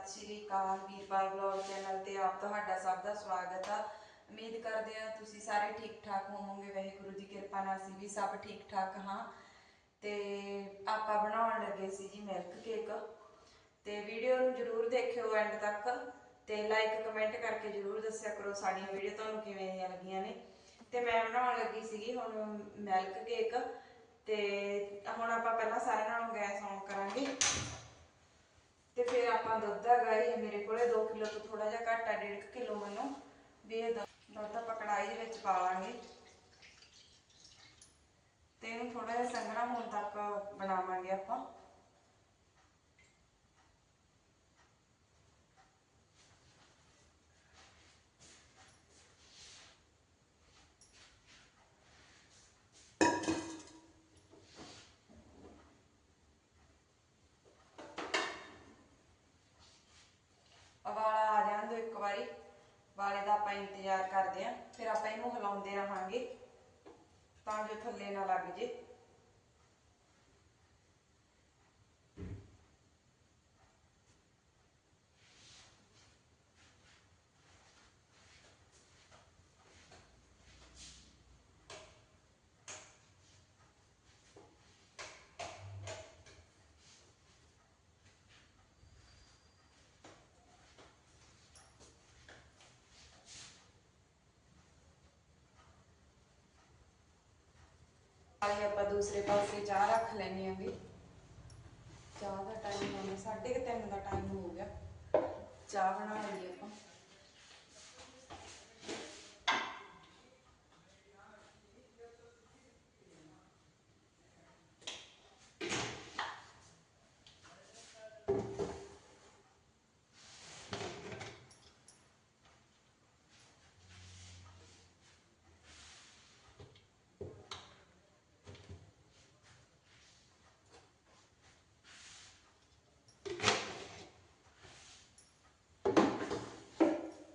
ਸਤਿ ਸ਼੍ਰੀ ਅਕਾਲ ਵੀਰਪਾਲ ਵਲੌਗ ਚੈਨਲ ਤੇ ਆਪ ਤੁਹਾਡਾ ਸਭ ਦਾ ਸਵਾਗਤ ਆ। ਉਮੀਦ ਕਰਦੇ ਹਾਂ ਤੁਸੀਂ ਸਾਰੇ ਠੀਕ ਠਾਕ ਹੋਵੋਗੇ। ਵਾਹਿਗੁਰੂ ਦੀ ਕਿਰਪਾ ਨਾਲ ਅਸੀਂ ਵੀ ਸਭ ਠੀਕ ਠਾਕ ਹਾਂ। ਤੇ ਆਪਾਂ ਬਣਾਉਣ ਲੱਗੇ ਸੀ ਜੀ ਮਿਲਕ ਕੇਕ ਤੇ ਵੀਡੀਓ ਨੂੰ ਜਰੂਰ ਦੇਖਿਓ ਐਂਡ ਤੱਕ। ਤੇ ਲਾਈਕ ਕਮੈਂਟ ਕਰਕੇ ਜਰੂਰ ਦੱਸਿਆ ਕਰੋ ਸਾਡੀਆਂ ਵੀਡੀਓ ਤੁਹਾਨੂੰ ਕਿਵੇਂ ਦੀਆਂ ਲੱਗੀਆਂ ਨੇ। ਤੇ ਮੈਂ ਬਣਾਉਣ ਲੱਗੀ ਸੀਗੀ ਹੁਣ ਮਿਲਕ ਕੇਕ ਤੇ ਹੁਣ ਆਪਾਂ ਪਹਿਲਾਂ ਸਾਰਿਆਂ ਨਾਲੋਂ ਗੈਸ ਆਨ ਕਰਾਂਗੇ। ਤੇ ਫਿਰ ਆਪਾਂ ਦੁੱਧ ਹੈਗਾ ਇਹ ਮੇਰੇ ਕੋਲੇ 2 ਕਿਲੋ ਤੋਂ ਥੋੜਾ ਜਿਹਾ ਘੱਟ ਆ 1.5 ਕਿਲੋ ਮੈਨੂੰ। ਵੀ ਇਹ ਦੁੱਧ ਆਪਾਂ ਕੜਾਈ ਦੇ ਵਿੱਚ ਪਾ ਲਾਂਗੇ। ਤੇ ਇਹਨੂੰ ਥੋੜਾ ਜਿਹਾ ਸੰਘਣਾ ਹੋਣ ਤੱਕ ਬਣਾਵਾਂਗੇ ਆਪਾਂ ਵਾਲਾ ਆ ਜਾਣ ਦੋ ਇੱਕ ਵਾਰੀ ਵਾਲੇ ਦਾ ਆਪਾਂ ਇੰਤਜ਼ਾਰ ਕਰਦੇ ਆਂ ਫਿਰ ਆਪਾਂ ਇਹਨੂੰ ਹਿਲਾਉਂਦੇ ਰਹਾਂਗੇ ਤਾਂ ਜੋ ਥੱਲੇ ਨਾ ਲੱਗ ਜੇ। ਆਲੀ ਆਪਾਂ ਦੂਸਰੇ ਪਾਸੇ ਚਾਹ ਰੱਖ ਲੈਣੀ ਆਂਗੇ ਚਾਹ ਦਾ ਟਾਈਮ ਹੋ ਗਿਆ, ਸਾਢੇ ਕੁ ਤਿੰਨ ਦਾ ਟਾਈਮ ਹੋ ਗਿਆ। ਚਾਹ ਬਣਾ ਲਈਏ ਆਪਾਂ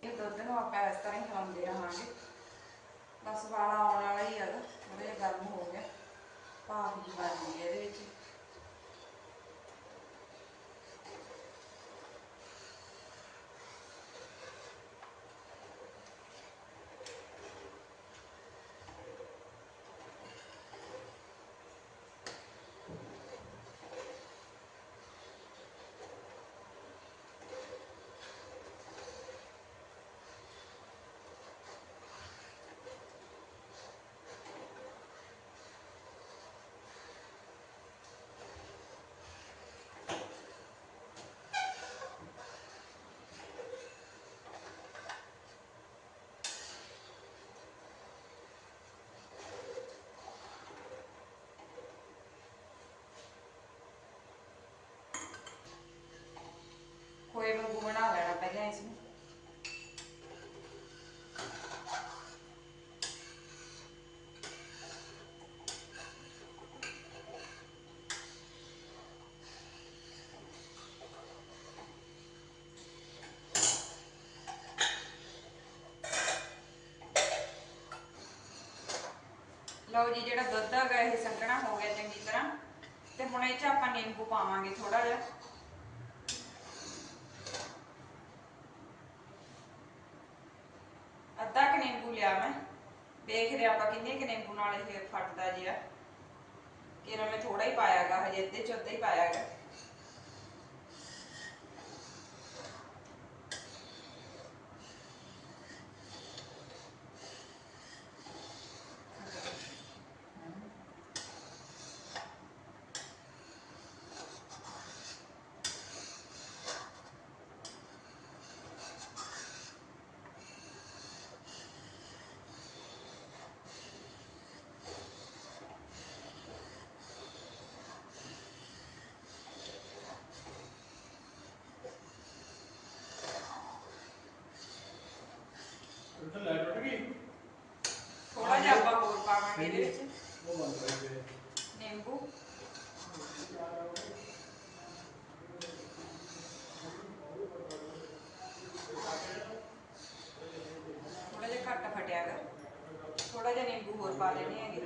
ਇਹ ਦੁੱਧ ਨੂੰ ਆਪਾਂ ਇਸ ਤਰ੍ਹਾਂ ਹੀ ਹਿਲਾਉਂਦੇ ਰਹਾਂਗੇ ਬਸ ਵਾਲਾ ਆਉਣ ਵਾਲਾ ਹੀ ਹੈਗਾ ਥੋੜਾ ਜਿਹਾ ਗਰਮ ਹੋ ਗਿਆ ਭਾਫ ਜੀ ਬਣ ਗਈ ਹੈ ਇਹਦੇ ਵਿੱਚ ਖੋਏ ਵਾਂਗੂ ਬਣਾ ਲੈਣਾ ਪਹਿਲਾਂ ਇਸ ਨੂੰ ਲਓ ਜੀ, ਜਿਹੜਾ ਦੁੱਧ ਹੈਗਾ, ਇਹ ਸੰਘਣਾ ਹੋ ਗਿਆ ਚੰਗੀ ਤਰ੍ਹਾਂ। ਤੇ ਹੁਣ ਇਹ ਚ ਆਪਾਂ ਨਿੰਬੂ ਪਾਵਾਂਗੇ ਥੋੜਾ ਜਿਹਾ। ਅੱਧਾ ਕੁ ਨਿੰਬੂ ਲਿਆ ਮੈਂ। ਦੇਖਦੇ ਆਪਾਂ ਕਿੰਨੇ ਕੁ ਨਿੰਬੂ ਨਾਲ ਇਹ ਫਟਦਾ ਜਿਆ ਕਿਰਾ ਮੈਂ ਥੋੜਾ ਹੀ ਪਾਇਆਗਾ, ਹਜੇ ਅੱਧੇ ਚ ਅੱਧਾ ਹੀ ਪਾਇਆਗਾ। ਪਾਵਾਂਗੇ ਇਹਦੇ ਵਿੱਚ। ਨਿੰਬੂ। ਥੋੜਾ ਜਿਹਾ ਘੱਟ ਫਟਿਆਗਾ ਥੋੜਾ ਜਿਹਾ ਨਿੰਬੂ ਹੋਰ ਪਾ ਲੈਣੇ ਹੈਗੇ।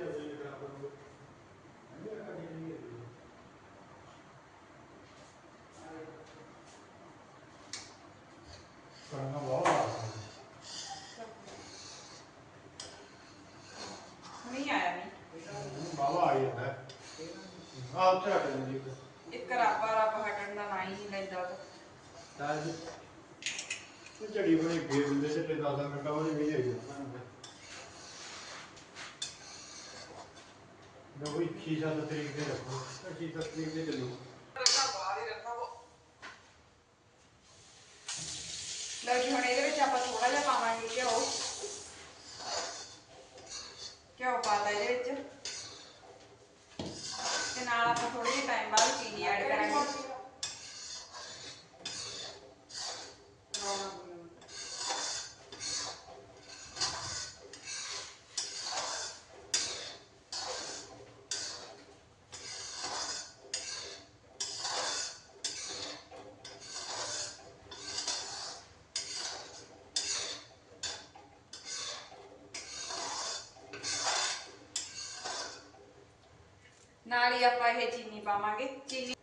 ਕਰਨਾ ਬਹੁਤ ਜਾਂਦਾ ਹੈ ਆ ਉੱਥੇ ਹਟ ਜਾਂਦੀ ਇੱਕ। ਰੱਬ ਹਟਣ ਦਾ ਨਾਂ ਹੀ ਨਹੀਂ ਲੈਂਦਾ ਉਹ। ਤਾਂ ਜੀ। ਇਹ ਝੜੀ ਬਣੀ ਫੇਰ ਦਿੰਦੇ ਤੇ ਤੇ 10 ਮਿੰਟਾਂ ਬਾਅਦ ਵੀ ਜਾਈ ਨਾ। ਕੋਈ 6-7 ਤਰੀਕ ਦੇ ਰੱਖੋ। 6-7 ਤਰੀਕ ਦੇ ਚੱਲੋ। ਲਓ ਜੀ ਹੁਣ ਇਹਦੇ ਵਿੱਚ ਆਪਾਂ ਥੋੜਾ ਜਿਹਾ ਪਾਵਾਂਗੇ ਘਿਓ। ਘਿਓ ਪਾਤਾ ਇਹਦੇ ਵਿੱਚ। ਤੇ ਨਾਲ ਆਪਾਂ ਥੋੜੇ ਜਿਹੇ ਟਾਈਮ ਬਾਅਦ ਚੀਨੀ ਐਡ ਕਰਾਂਗੇ। ਨਾਲ ਹੀ ਆਪਾਂ ਇਹ ਚੀਨੀ ਪਾਵਾਂਗੇ। ਚੀਨੀ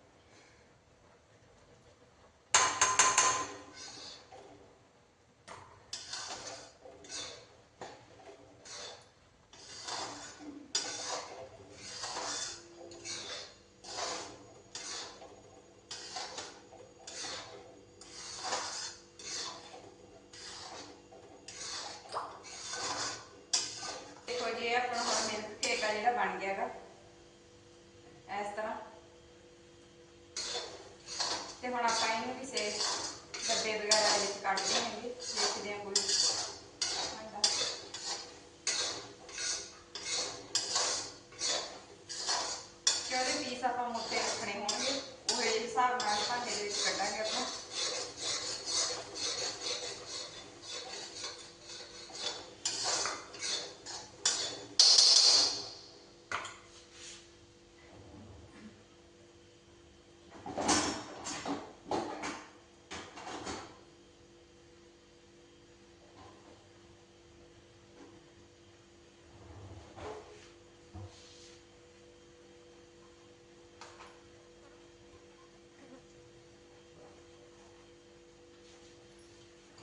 ਦੇਖੋ ਜੀ, ਇਹ ਆਪਣਾ ਹੁਣ ਮਿਲਕ ਕੇਕ ਆ ਜਿਹੜਾ ਬਣ ਗਿਆ ਹੈਗਾ ਇਸ ਤਰ੍ਹਾਂ ਤੇ ਹੁਣ ਆਪਾਂ ਇਹਨੂੰ ਕਿਸੇ ਡੱਬੇ ਵਗੈਰਾ ਦੇ ਵਿੱਚ ਕੱਢਦੇ ਦੇਵਾਂਗੇ ਦੇਖਦੇ ਹਾਂ ਕੋਈ ਭਾਂਡਾ। ਕਿ ਉਹਦੇ ਪੀਸ ਆਪਾਂ ਮੋਟੇ ਰੱਖਣੇ ਹੋਣਗੇ ਉਹ ਇਹ ਹਿਸਾਬ ਨਾਲ ਭਾਂਡੇ ਦੇ ਵਿੱਚ ਕੱਢਾਂਗੇ ਆਪਾਂ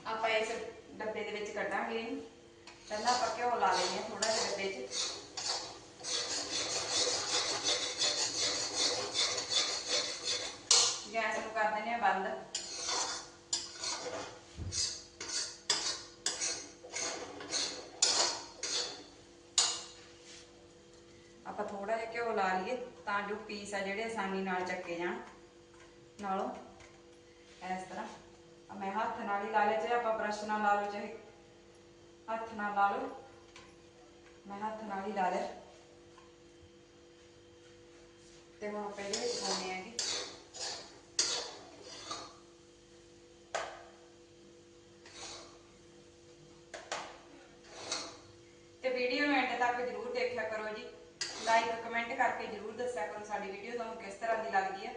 ਆਪਾਂ ਇਸ ਡੱਬੇ ਦੇ ਵਿੱਚ ਕੱਢਾਂਗੇ। ਪਹਿਲਾਂ ਆਪਾਂ ਘਿਓ ਲਾ ਲੈਂਦੇ ਹਾਂ ਥੋੜਾ ਜਿਹਾ ਡੱਬੇ 'ਚ। ਗੈਸ ਨੂੰ ਕਰ ਦਿੰਦੇ ਹਾਂ ਬੰਦ। ਆਪਾਂ ਥੋੜਾ ਜਿਹਾ ਘਿਓ ਲਾ ਲਈਏ ਤਾਂ ਜੋ ਪੀਸ ਆ ਜਿਹੜੇ ਆਸਾਨੀ ਨਾਲ ਚੱਕੇ ਜਾਣ। ਨਾਲੋਂ, ਇਸ ਤਰ੍ਹਾਂ। ਮੈਂ ਹੱਥ ਨਾਲ ਹੀ ਲਾ ਲਿਆ, ਚਾਹੇ ਆਪਾਂ ਬ੍ਰਸ਼ ਨਾਲ ਲਾ ਲਓ, ਚਾਹੇ ਹੱਥ ਨਾਲ ਲਾ ਲਓ। ਮੈਂ ਹੱਥ ਨਾਲ ਹੀ ਲਾ ਲਿਆ। ਤੇ ਹੁਣ ਆਪਾਂ ਇਹਦੇ ਵਿੱਚ ਪਾਉਂਦੇ ਆਂਗੇ ਤੇ ਵੀਡੀਓ ਨੂੰ ਐਂਡ ਤੱਕ ਜਰੂਰ ਦੇਖਿਆ ਕਰੋ ਜੀ। ਲਾਈਕ ਕਮੈਂਟ ਕਰਕੇ ਜਰੂਰ ਦੱਸਿਆ ਕਰੋ ਸਾਡੀ ਵੀਡੀਓ ਤੁਹਾਨੂੰ ਕਿਸ ਤਰ੍ਹਾਂ ਦੀ ਲੱਗਦੀ ਹੈ।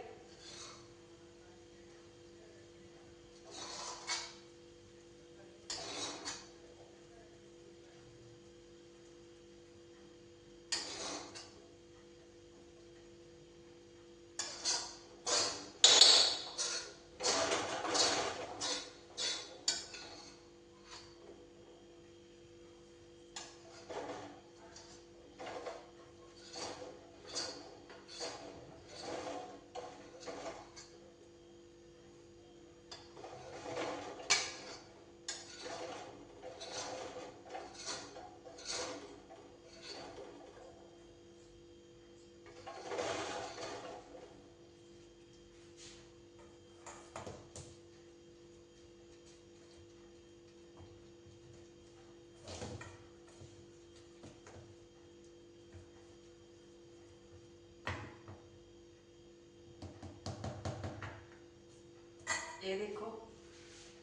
ਇਹ ਦੇਖੋ,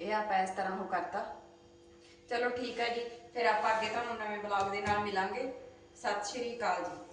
ਇਹ ਆਪਾਂ ਇਸ ਤਰ੍ਹਾਂ ਉਹ ਕਰਤਾ। ਚਲੋ ਠੀਕ ਹੈ ਜੀ, ਫਿਰ ਆਪਾਂ ਅੱਗੇ ਤੁਹਾਨੂੰ ਨਵੇਂ ਬਲੌਗ ਦੇ ਨਾਲ ਮਿਲਾਂਗੇ। ਸਤਿ ਸ਼੍ਰੀ ਅਕਾਲ ਜੀ।